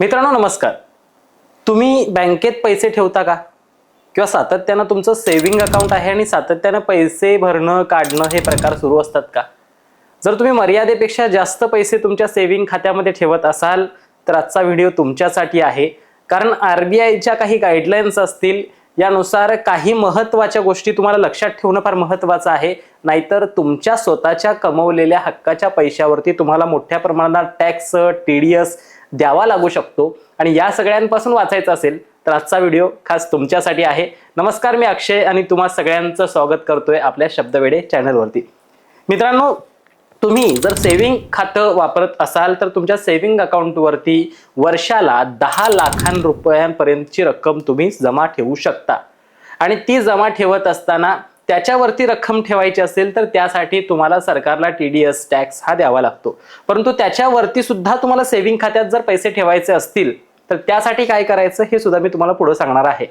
मित्रांनो नमस्कार. तुम्ही बँकेत पैसे ठेवता का? किंवा सातत्यानं तुमचं सेव्हिंग अकाउंट आहे आणि सातत्यानं पैसे भरणं काढणं हे प्रकार सुरू असतात का? जर तुम्ही मर्यादेपेक्षा जास्त पैसे तुमच्या सेव्हिंग खात्यामध्ये ठेवत असाल तर आजचा व्हिडिओ तुमच्यासाठी आहे. कारण आर बी आयच्या काही गाईडलाईन्स असतील यानुसार काही महत्त्वाच्या गोष्टी तुम्हाला लक्षात ठेवणं फार महत्त्वाचं आहे. नाहीतर तुमच्या स्वतःच्या कमवलेल्या हक्काच्या पैशावरती तुम्हाला मोठ्या प्रमाणात टॅक्स टी डी एस द्यावा लागू शकतो. आणि या सगळ्यांपासून वाचायचं असेल तर आजचा व्हिडिओ खास तुमच्यासाठी आहे. नमस्कार मी अक्षय आणि तुम्हा सगळ्यांचं स्वागत करतोय आपल्या शब्दवेडे चॅनलवरती. मित्रांनो तुम्ही जर सेव्हिंग खातं वापरत असाल तर तुमच्या सेव्हिंग अकाउंटवरती वर्षाला दहा लाखां रुपयांपर्यंतची रक्कम तुम्ही जमा ठेवू शकता. आणि ती जमा ठेवत असताना त्याच्यावरती रक्कम ठेवायची असेल तर त्यासाठी तुम्हाला सरकारला टी डी एस टॅक्स हा द्यावा लागतो. परंतु त्याच्यावरती सुद्धा तुम्हाला सेव्हिंग खात्यात जर पैसे ठेवायचे असतील तर त्यासाठी काय करायचं हे सुद्धा मी तुम्हाला पुढे सांगणार आहे.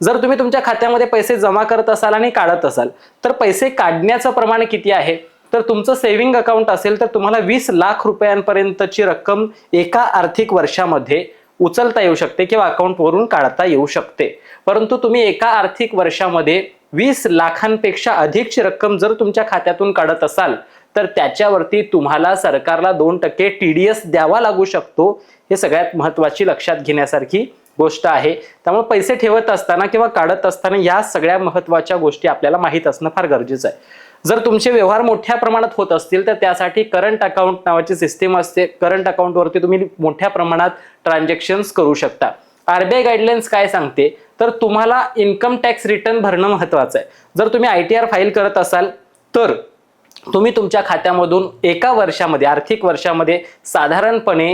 जर तुम्ही तुमच्या खात्यामध्ये पैसे जमा करत असाल आणि काढत असाल तर पैसे काढण्याचं प्रमाण किती आहे? तर तुमचं सेव्हिंग अकाउंट असेल तर तुम्हाला वीस लाख रुपयांपर्यंतची रक्कम एका आर्थिक वर्षामध्ये उचलता येऊ शकते किंवा अकाउंटवरून काढता येऊ शकते. परंतु तुम्ही एका आर्थिक वर्षामध्ये वीस लाखांपेक्षा अधिकची रक्कम जर तुमच्या खात्यातून काढत असाल तर त्याच्यावरती तुम्हाला सरकारला दोन टक्के टी डी एस द्यावा लागू शकतो. हे सगळ्यात महत्वाची लक्षात घेण्यासारखी गोष्ट आहे. त्यामुळे पैसे ठेवत असताना किंवा काढत असताना या सगळ्या महत्त्वाच्या गोष्टी आपल्याला माहीत असणं फार गरजेचं आहे. जर तुमचे व्यवहार मोठ्या प्रमाणात होत असतील तर त्यासाठी करंट अकाउंट नावाची सिस्टीम असते. करंट अकाउंटवरती तुम्ही मोठ्या प्रमाणात ट्रान्झॅक्शन्स करू शकता. आरबीआय गाईडलाईन्स काय सांगते? तर तुम्हाला इन्कम टॅक्स रिटर्न भरणं महत्वाचं आहे. जर तुम्ही आय टी आर फाईल करत असाल तर तुम्ही तुमच्या खात्यामधून एका वर्षामध्ये आर्थिक वर्षामध्ये साधारणपणे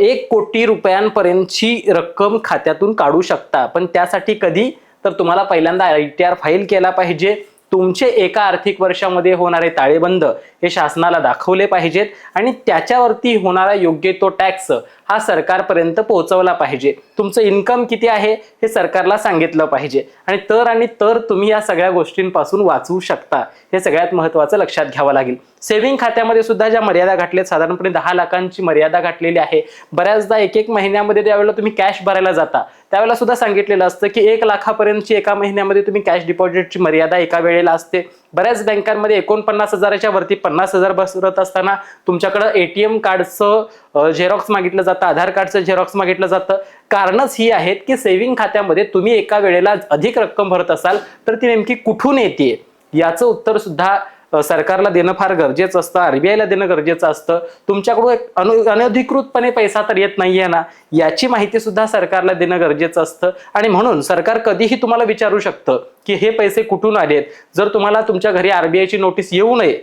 एक कोटी रुपयांपर्यंतची रक्कम खात्यातून काढू शकता. पण त्यासाठी कधी? तर तुम्हाला पहिल्यांदा आय टी आर फाईल केला पाहिजे. तुमचे एका आर्थिक वर्षामध्ये होणारे ताळेबंद हे शासनाला दाखवले पाहिजेत आणि त्याच्यावरती होणारा योग्य तो टॅक्स हा सरकारपर्यंत पोहोचवला पाहिजे. तुमचं इन्कम किती आहे हे सरकारला सांगितलं पाहिजे. आणि तर आणि तर तुम्ही या सगळ्या गोष्टींपासून वाचवू शकता. हे सगळ्यात महत्त्वाचं लक्षात घ्यावं लागेल. सेव्हिंग खात्यामध्ये सुद्धा ज्या मर्यादा घातल्यात साधारणपणे दहा लाखांची मर्यादा घातलेली आहे. बऱ्याचदा एक एक महिन्यामध्ये त्यावेळेला तुम्ही कॅश भरायला जाता. त्यावेळेला सुद्धा सांगितलेलं असतं की एक लाखापर्यंतची एका महिन्यामध्ये तुम्ही कॅश डिपॉझिटची मर्यादा एका वेळेला असते. बऱ्याच बँकांमध्ये एकोणपन्नास हजाराच्या वरती पन्नास हजार बसरत असताना तुमच्याकडं एटीएम कार्डचं झेरॉक्स मागितलं जातं आधार कार्डचं झेरॉक्स मागितलं जातं. कारणच ही आहेत की सेव्हिंग खात्यामध्ये तुम्ही एका वेळेला अधिक रक्कम भरत असाल तर ती नेमकी कुठून येते? याचं उत्तर सुद्धा सरकारला देणं फार गरजेचं असतं आरबीआयला देणं गरजेचं असतं. तुमच्याकडून एक अनु अनधिकृतपणे पैसा तर येत नाहीये ना याची माहिती सुद्धा सरकारला देणं गरजेचं असतं. आणि म्हणून सरकार कधीही तुम्हाला विचारू शकतं की हे पैसे कुठून आलेत? जर तुम्हाला तुमच्या घरी आरबीआयची नोटीस येऊ नये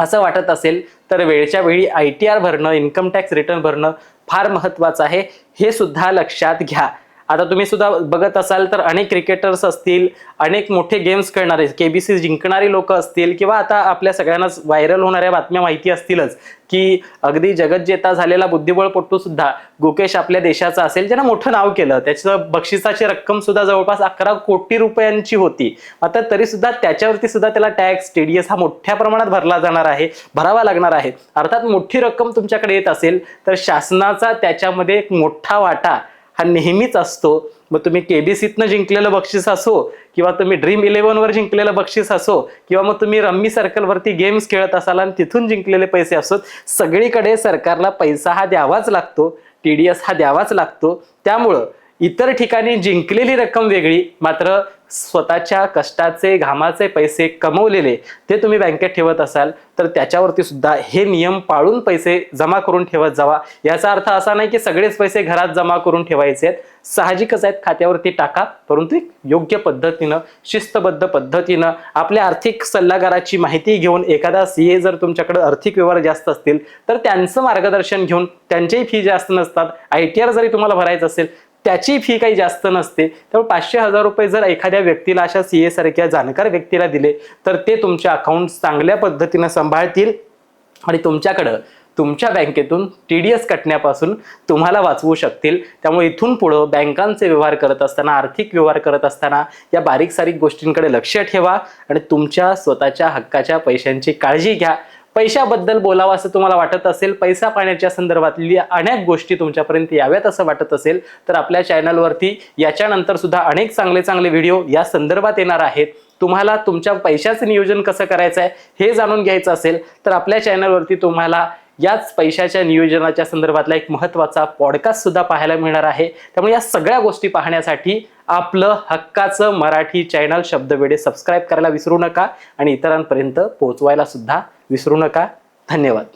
असं वाटत असेल तर वेळच्या वेळी आय टी आर भरणं इन्कम टॅक्स रिटर्न भरणं फार महत्वाचं आहे. हे सुद्धा लक्षात घ्या. आता तुम्ही सुद्धा बघत असाल तर अनेक क्रिकेटर्स असतील अनेक मोठे गेम्स खेळणारे केबीसी जिंकणारी लोक असतील किंवा आता आपल्या सगळ्यांनाच व्हायरल होणाऱ्या बातम्या माहिती असतीलच की अगदी जगज्जेता झालेला बुद्धिबळपटू सुद्धा गुकेश आपल्या देशाचा असेल ज्यानं मोठं नाव केलं. त्याचं बक्षिसाची रक्कम सुद्धा जवळपास अकरा कोटी रुपयांची होती. आता तरी सुद्धा त्याच्यावरती सुद्धा त्याला टॅक्स टीडीएस हा मोठ्या प्रमाणात भरला जाणार आहे भरावा लागणार आहे. अर्थात मोठी रक्कम तुमच्याकडे येत असेल तर शासनाचा त्याच्यामध्ये एक मोठा वाटा हा नेहमीच असतो. मग तुम्ही केबीसीतनं जिंकलेलं बक्षीस असो किंवा तुम्ही ड्रीम इलेव्हनवर जिंकलेलं बक्षीस असो किंवा मग तुम्ही रम्मी सर्कलवरती गेम्स खेळत असाल आणि तिथून जिंकलेले पैसे असोत सगळीकडे सरकारला पैसा हा द्यावाच लागतो टी डी एस हा द्यावाच लागतो. त्यामुळं इतर ठिकाणी जिंकलेली रक्कम वेगळी मात्र स्वतःच्या कष्टाचे घामाचे पैसे कमवलेले ते तुम्ही बँकेत ठेवत असाल तर त्याच्यावरती सुद्धा हे नियम पाळून पैसे जमा करून ठेवत जावा. याचा अर्थ असा नाही की सगळेच पैसे घरात जमा करून ठेवायचे आहेत. साहजिकच आहेत खात्यावरती टाका परंतु एक योग्य पद्धतीनं शिस्तबद्ध पद्धतीनं आपल्या आर्थिक सल्लागाराची माहिती घेऊन एखादा सी ए जर तुमच्याकडे आर्थिक व्यवहार जास्त असतील तर त्यांचं मार्गदर्शन घेऊन त्यांचेही फी जास्त नसतात. आय टी आर जरी तुम्हाला भरायचं असेल त्याची फी काही जास्त नसते. त्यामुळे पाचशे हजार रुपये जर एखाद्या व्यक्तीला अशा सी ए सारख्या जाणकार व्यक्तीला दिले तर ते तुमचे अकाउंट चांगल्या पद्धतीनं सांभाळतील आणि तुमच्याकडं तुमच्या बँकेतून टी डी एस कटण्यापासून तुम्हाला वाचवू शकतील. त्यामुळे इथून पुढं बँकांचे व्यवहार करत असताना आर्थिक व्यवहार करत असताना या बारीक सारीक गोष्टींकडे लक्ष ठेवा आणि तुमच्या स्वतःच्या हक्काच्या पैशांची काळजी घ्या. पैशाबद्दल बोलावं असं तुम्हाला वाटत असेल पैसा पाण्याच्या संदर्भातली अनेक गोष्टी तुमच्यापर्यंत याव्यात असं वाटत असेल तर आपल्या चॅनलवरती याच्यानंतर सुद्धा अनेक चांगले चांगले व्हिडिओ या संदर्भात येणार आहेत. तुम्हाला तुमच्या पैशाचं नियोजन कसं करायचं आहे हे जाणून घ्यायचं असेल तर आपल्या चॅनलवरती तुम्हाला याच पैशाच्या नियोजनाच्या संदर्भातला एक महत्त्वाचा पॉडकास्ट सुद्धा पाहायला मिळणार आहे. त्यामुळे या सगळ्या गोष्टी पाहण्यासाठी आपलं हक्काचं मराठी चॅनल शब्दवेडे सबस्क्राईब करायला विसरू नका आणि इतरांपर्यंत पोहोचवायला सुद्धा विसरू नका. धन्यवाद.